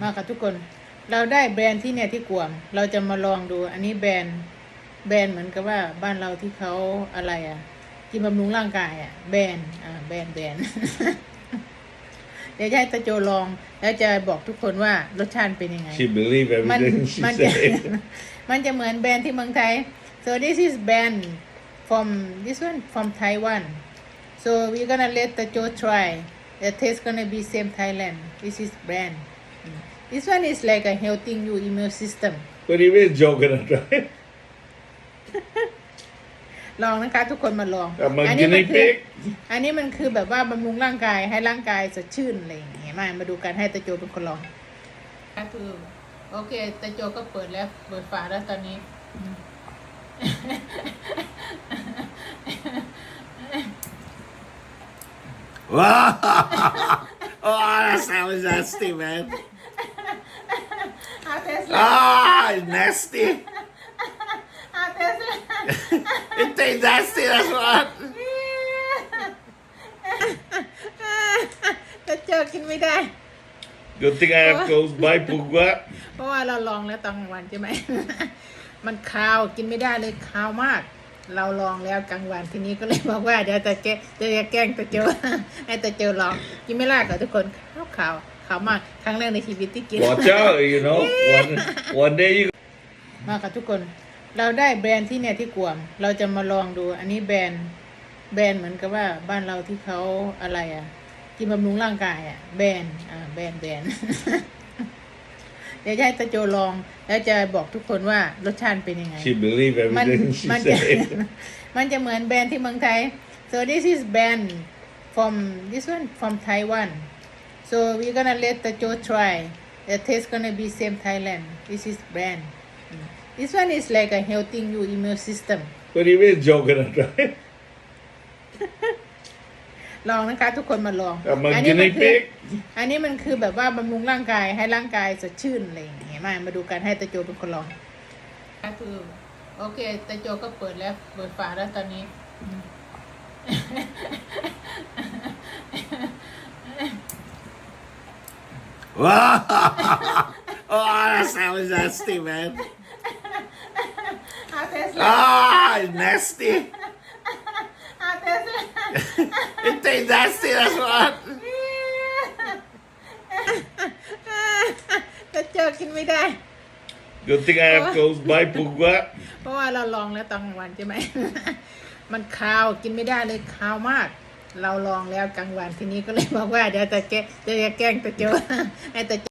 มาค่ะทุกคน เราได้แบรนด์ที่เนี่ยที่กวม เราจะมาลองดู อันนี้แบรนด์แบรนด์เหมือนกับว่าบ้านเราที่เขาอะไรอะ กินบำรุงร่างกายอะ แบรนด์อ่าแบรนด์แบรนด์เดี๋ยวจะให้ตาโจลอง แล้วจะบอกทุกคนว่ารสชาติเป็นยังไง She believe มัน everything she มันจะ say. มันจะเหมือนแบรนด์ที่เมืองไทย so this is brand from this one from Taiwan so we gonna let the Joe try the taste gonna be same Thailand this is brand Mm. This one is like a helping you immune system What do you mean Joe gonna try? ลองนะคะ ทุกคนมาลอง I'm a นี้มั guinea คือ pig. อันนี้มันคือแบบว่าบำรุงร่างกายให้ร่างกายสดชื่นอะไรอย่างเงี้ยมามาดูกันให้ตะโจเป็นคนลองก็คือโอเคตะโจก็เปิดแล้วเปิดฝาแล้วตอนนี้ oh, that sounds nasty, man. อาเทส Ah, it's nasty. อาเทส It tastes nasty, that's what. ตะโจกินไม่ได้ Good thing I have close by Pugwa. เพราะว่าเราลองแล้วตอนกลางวันใช่ไหม มันคาวกินไม่ได้เลยคาวมาก เราลองแล้วกลางวันทีนี้ก็เลยบอกว่าเดี๋ยวจะแกจะแกล้งตะโจให้ตะโจลองกินไม่ได้กับทุกคนขาวขาว ขาวมากครั้งแรกในชีวิตที่กิน Watch out, you know. One, one day you มาค่ะทุกคน เราได้แบรนด์ที่เนี่ยที่กวม เราจะมาลองดู อันนี้แบรนด์แบรนด์เหมือนกับว่าบ้านเราที่เขาอะไรอะ กินบำรุงร่างกายอะ แบรนด์อ่าแบรนด์แบรนด์เดี๋ยวจะให้ตะโจลอง แล้วจะบอกทุกคนว่ารสชาติเป็นยังไง she believe มัน everything she มันจะ say. มันจะเหมือนแบรนด์ที่เมืองไทย so this is brand from this one from Taiwan so we gonna let the Joe try the taste gonna be same Thailand this is brand Mm. this one is like a helping you immune system What do you mean Joe gonna try? ลองนะคะ ทุกคนมาลอง I'm a อันี้มั guinea คือ pig. อันนี้มันคือแบบว่าบำรุงร่างกายให้ร่างกายสดชื่นอะไรอย่างเงี้ยมามาดูกันให้ตะโจเป็นคนลองก็คือ โอเคตะโจก็เปิดแล้วเปิดฝาแล้วตอนนี้ oh, that sounds nasty, man. อาเทส Ah, it's nasty. อาเทส It tastes nasty, that's what. ตะโจกินไม่ได้ Good thing I have close by Pugwa. เพราะว่าเราลองแล้วตอนกลางวันใช่ไหม มันคาวกินไม่ได้เลยคาวมาก เราลองแล้วกลางวันทีนี้ก็เลยบอกว่าเดี๋ยวจะแกจะแกล้งตะโจให้ตะโจ